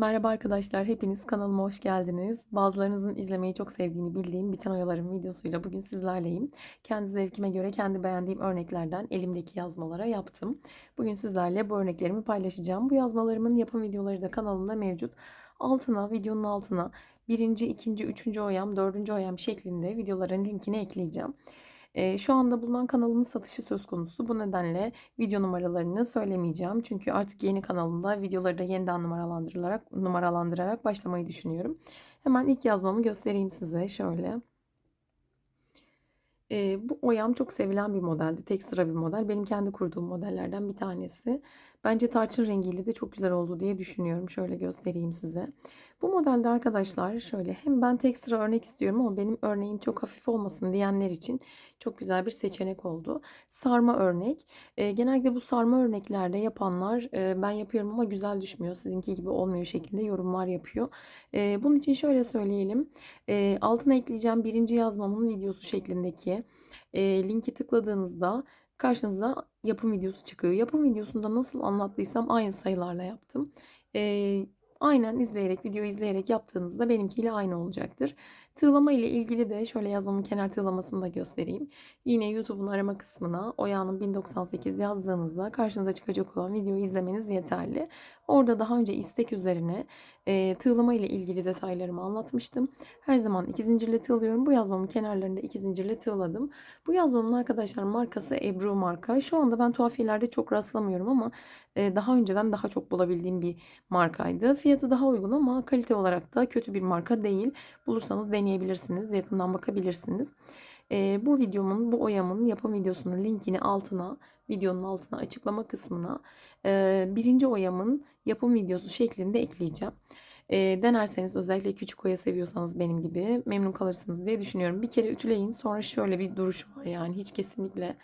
Merhaba arkadaşlar, hepiniz kanalıma hoş geldiniz. Bazılarınızın izlemeyi çok sevdiğini bildiğim Biten Oyalarım videosuyla bugün sizlerleyim. Kendi zevkime göre kendi beğendiğim örneklerden elimdeki yazmalara yaptım. Bugün sizlerle bu örneklerimi paylaşacağım. Bu yazmalarımın yapım videoları da kanalımda mevcut. Altına, videonun altına birinci, ikinci, üçüncü oyam, dördüncü oyam şeklinde videoların linkini ekleyeceğim. Şu anda bulunan kanalımın satışı söz konusu. Bu nedenle video numaralarını söylemeyeceğim. Çünkü artık yeni kanalımda videoları da yeniden numaralandırarak, numaralandırarak başlamayı düşünüyorum. Hemen ilk yazmamı göstereyim size şöyle. Ee, bu oyam çok sevilen bir modeldi. Tek sıra bir model. Benim kendi kurduğum modellerden bir tanesi. Bence tarçın rengiyle de çok güzel oldu diye düşünüyorum. Şöyle göstereyim size. Bu modelde arkadaşlar şöyle hem ben tek sıra örnek istiyorum ama benim örneğim çok hafif olmasın diyenler için çok güzel bir seçenek oldu. Sarma örnek. E, genellikle bu sarma örneklerde yapanlar e, ben yapıyorum ama güzel düşmüyor. Sizinki gibi olmuyor şeklinde yorumlar yapıyor. E, bunun için şöyle söyleyelim. E, altına ekleyeceğim birinci yazmamın videosu şeklindeki e, linki tıkladığınızda karşınıza yapım videosu çıkıyor. Yapım videosunda nasıl anlattıysam aynı sayılarla yaptım. E, aynen izleyerek, video izleyerek yaptığınızda benimkiyle aynı olacaktır. Tığlama ile ilgili de şöyle yazmamın kenar tığlamasını da göstereyim. Yine YouTube'un arama kısmına Oya'nın 1098 yazdığınızda karşınıza çıkacak olan videoyu izlemeniz yeterli. Orada daha önce istek üzerine e, tığlama ile ilgili detaylarımı anlatmıştım. Her zaman iki zincirle tığlıyorum. Bu yazmamın kenarlarında iki zincirle tığladım. Bu yazmamın arkadaşlar markası Ebru marka. Şu anda ben tuhafiyelerde çok rastlamıyorum ama e, daha önceden daha çok bulabildiğim bir markaydı. Fiyatı daha uygun ama kalite olarak da kötü bir marka değil. Bulursanız deneyebilirsiniz. Yakından bakabilirsiniz. E, bu videomun, bu oyamın yapım videosunun linkini altına, videonun altına açıklama kısmına e, birinci oyamın yapım videosu şeklinde ekleyeceğim. E, denerseniz özellikle küçük oya seviyorsanız benim gibi memnun kalırsınız diye düşünüyorum. Bir kere ütüleyin sonra şöyle bir duruş var yani hiç kesinlikle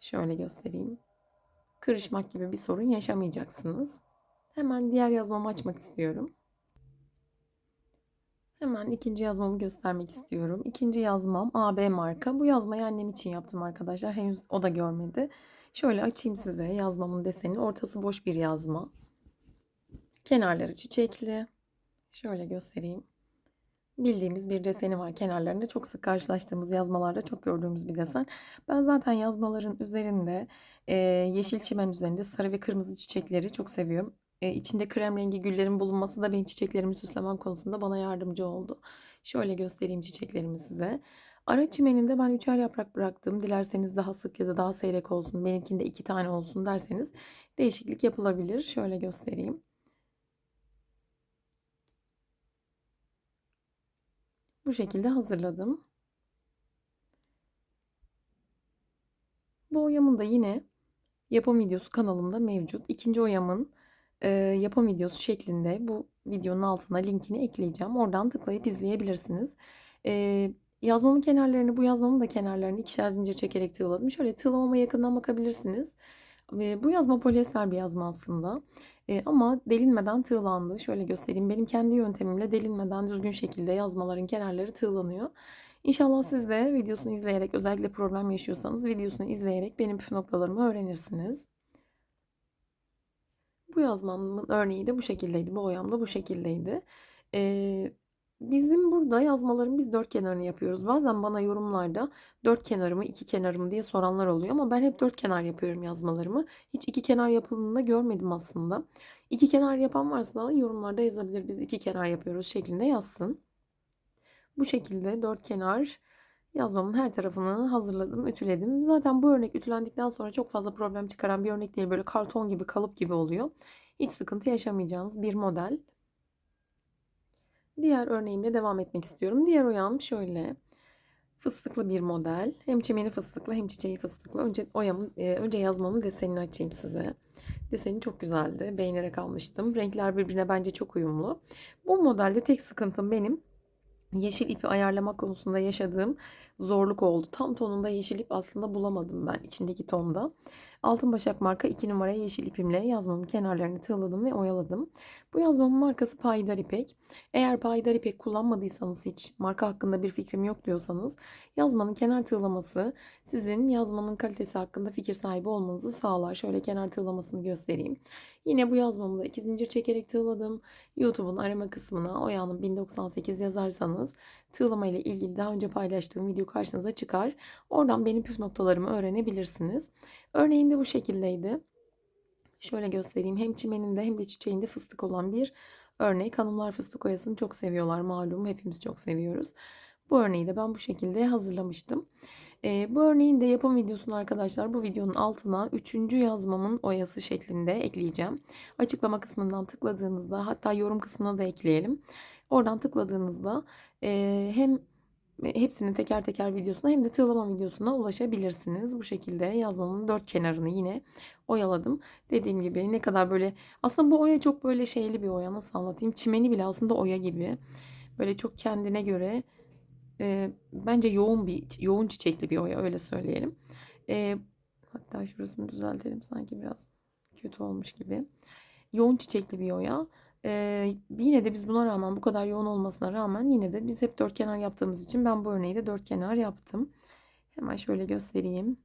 şöyle göstereyim. Kırışmak gibi bir sorun yaşamayacaksınız. Hemen diğer yazmamı açmak istiyorum. Hemen ikinci yazmamı göstermek istiyorum. İkinci yazmam AB marka. Bu yazmayı annem için yaptım arkadaşlar. Henüz o da görmedi. Şöyle açayım size yazmamın deseni. Ortası boş bir yazma. Kenarları çiçekli. Şöyle göstereyim. Bildiğimiz bir deseni var kenarlarında. Çok sık karşılaştığımız yazmalarda çok gördüğümüz bir desen. Ben zaten yazmaların üzerinde yeşil çimen üzerinde sarı ve kırmızı çiçekleri çok seviyorum. E, içinde krem rengi güllerin bulunması da benim çiçeklerimi süslemem konusunda bana yardımcı oldu. Şöyle göstereyim çiçeklerimi size. Ara çimeninde ben üçer yaprak bıraktım. Dilerseniz daha sık ya da daha seyrek olsun. Benimkinde iki tane olsun derseniz değişiklik yapılabilir. Şöyle göstereyim. Bu şekilde hazırladım. Bu oyamın da yine yapım videosu kanalımda mevcut. İkinci oyamın e, yapım videosu şeklinde bu videonun altına linkini ekleyeceğim. Oradan tıklayıp izleyebilirsiniz. E, yazmamın kenarlarını, bu yazmamın da kenarlarını ikişer zincir çekerek tığladım. Şöyle tığlamama yakından bakabilirsiniz. E, bu yazma polyester bir yazma aslında. E, ama delinmeden tığlandı. Şöyle göstereyim. Benim kendi yöntemimle delinmeden düzgün şekilde yazmaların kenarları tığlanıyor. İnşallah siz de videosunu izleyerek özellikle problem yaşıyorsanız videosunu izleyerek benim püf noktalarımı öğrenirsiniz. Bu yazmamın örneği de bu şekildeydi. Bu oyam da bu şekildeydi. Ee, bizim burada yazmaların biz dört kenarını yapıyoruz. Bazen bana yorumlarda dört kenarımı iki kenarımı diye soranlar oluyor ama ben hep dört kenar yapıyorum yazmalarımı. Hiç iki kenar yapıldığını da görmedim aslında. İki kenar yapan varsa yorumlarda yazabilir. Biz iki kenar yapıyoruz şeklinde yazsın. Bu şekilde dört kenar yazmamın her tarafını hazırladım, ütüledim. Zaten bu örnek ütülendikten sonra çok fazla problem çıkaran bir örnek değil. Böyle karton gibi, kalıp gibi oluyor. Hiç sıkıntı yaşamayacağınız bir model. Diğer örneğimle devam etmek istiyorum. Diğer oyam şöyle. Fıstıklı bir model. Hem çimeni fıstıklı hem çiçeği fıstıklı. Önce oyamın, e, önce yazmamın desenini açayım size. Deseni çok güzeldi. Beğenerek almıştım. Renkler birbirine bence çok uyumlu. Bu modelde tek sıkıntım benim yeşil ipi ayarlama konusunda yaşadığım zorluk oldu. Tam tonunda yeşil ip aslında bulamadım ben içindeki tonda. Altın Başak marka 2 numara yeşil ipimle yazmamın kenarlarını tığladım ve oyaladım. Bu yazmamın markası Payidar İpek. Eğer Payidar İpek kullanmadıysanız hiç marka hakkında bir fikrim yok diyorsanız yazmanın kenar tığlaması sizin yazmanın kalitesi hakkında fikir sahibi olmanızı sağlar. Şöyle kenar tığlamasını göstereyim. Yine bu yazmamı da iki zincir çekerek tığladım. YouTube'un arama kısmına Oya'nın 1098 yazarsanız tığlama ile ilgili daha önce paylaştığım video karşınıza çıkar. Oradan benim püf noktalarımı öğrenebilirsiniz. Örneğin de bu şekildeydi. Şöyle göstereyim. Hem çimeninde hem de çiçeğinde fıstık olan bir örnek. Hanımlar fıstık oyasını çok seviyorlar malum. Hepimiz çok seviyoruz. Bu örneği de ben bu şekilde hazırlamıştım. Ee, bu örneğin de yapım videosunu arkadaşlar bu videonun altına 3. yazmamın oyası şeklinde ekleyeceğim. Açıklama kısmından tıkladığınızda hatta yorum kısmına da ekleyelim. Oradan tıkladığınızda e, hem hepsinin teker teker videosuna hem de tığlama videosuna ulaşabilirsiniz. Bu şekilde yazmamın dört kenarını yine oyaladım. Dediğim gibi ne kadar böyle aslında bu oya çok böyle şeyli bir oya nasıl anlatayım. Çimeni bile aslında oya gibi. Böyle çok kendine göre e, bence yoğun bir yoğun çiçekli bir oya öyle söyleyelim. E, hatta şurasını düzeltelim sanki biraz kötü olmuş gibi. Yoğun çiçekli bir oya. Ee, yine de biz buna rağmen bu kadar yoğun olmasına rağmen yine de biz hep dört kenar yaptığımız için ben bu örneği de dört kenar yaptım. Hemen şöyle göstereyim.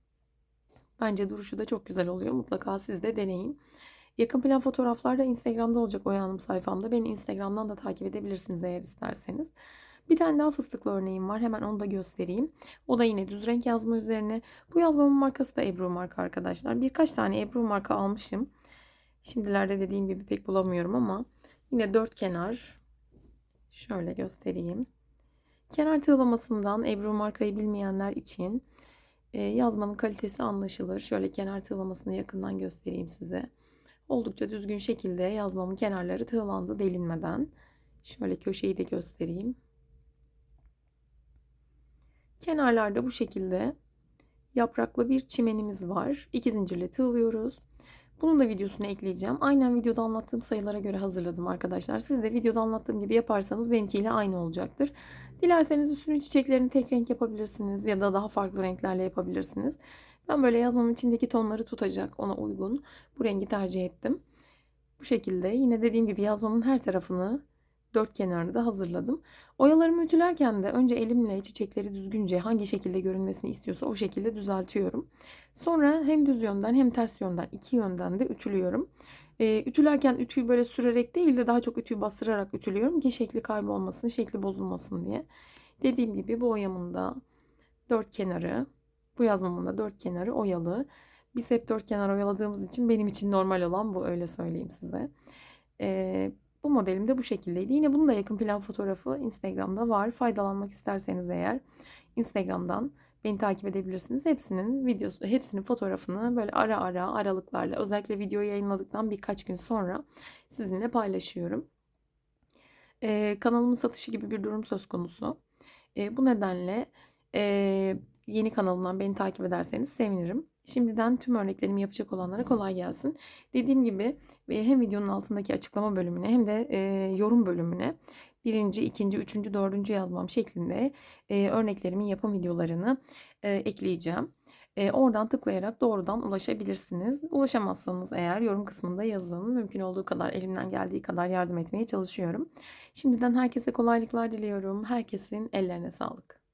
Bence duruşu da çok güzel oluyor. Mutlaka siz de deneyin. Yakın plan fotoğraflar da Instagram'da olacak Oya Hanım sayfamda. Beni Instagram'dan da takip edebilirsiniz eğer isterseniz. Bir tane daha fıstıklı örneğim var. Hemen onu da göstereyim. O da yine düz renk yazma üzerine. Bu yazmamın markası da Ebru marka arkadaşlar. Birkaç tane Ebru marka almışım. Şimdilerde dediğim gibi pek bulamıyorum ama Yine dört kenar. Şöyle göstereyim. Kenar tığlamasından Ebru markayı bilmeyenler için e, yazmanın kalitesi anlaşılır. Şöyle kenar tığlamasını yakından göstereyim size. Oldukça düzgün şekilde yazmamın kenarları tığlandı delinmeden. Şöyle köşeyi de göstereyim. Kenarlarda bu şekilde yapraklı bir çimenimiz var. İki zincirle tığlıyoruz. Bunun da videosunu ekleyeceğim. Aynen videoda anlattığım sayılara göre hazırladım arkadaşlar. Siz de videoda anlattığım gibi yaparsanız benimkiyle aynı olacaktır. Dilerseniz üstünün çiçeklerini tek renk yapabilirsiniz ya da daha farklı renklerle yapabilirsiniz. Ben böyle yazmamın içindeki tonları tutacak ona uygun bu rengi tercih ettim. Bu şekilde yine dediğim gibi yazmamın her tarafını dört kenarını da hazırladım. Oyalarımı ütülerken de önce elimle çiçekleri düzgünce hangi şekilde görünmesini istiyorsa o şekilde düzeltiyorum. Sonra hem düz yönden hem ters yönden iki yönden de ütülüyorum. E, ütülerken ütüyü böyle sürerek değil de daha çok ütüyü bastırarak ütülüyorum ki şekli kaybolmasın, şekli bozulmasın diye. Dediğim gibi bu oyamın da dört kenarı, bu yazmamın da dört kenarı oyalı. Biz hep dört kenar oyaladığımız için benim için normal olan bu öyle söyleyeyim size. Ee, bu modelim de bu şekildeydi. Yine bunun da yakın plan fotoğrafı Instagram'da var. Faydalanmak isterseniz eğer Instagram'dan beni takip edebilirsiniz. Hepsinin videosu, hepsinin fotoğrafını böyle ara ara aralıklarla özellikle videoyu yayınladıktan birkaç gün sonra sizinle paylaşıyorum. Ee, kanalımın satışı gibi bir durum söz konusu. Ee, bu nedenle e, yeni kanalımdan beni takip ederseniz sevinirim. Şimdiden tüm örneklerimi yapacak olanlara kolay gelsin. Dediğim gibi e, hem videonun altındaki açıklama bölümüne hem de e, yorum bölümüne birinci, ikinci, üçüncü, dördüncü yazmam şeklinde e, örneklerimin yapım videolarını ekleyeceğim. oradan tıklayarak doğrudan ulaşabilirsiniz. Ulaşamazsanız eğer yorum kısmında yazın. Mümkün olduğu kadar elimden geldiği kadar yardım etmeye çalışıyorum. Şimdiden herkese kolaylıklar diliyorum. Herkesin ellerine sağlık.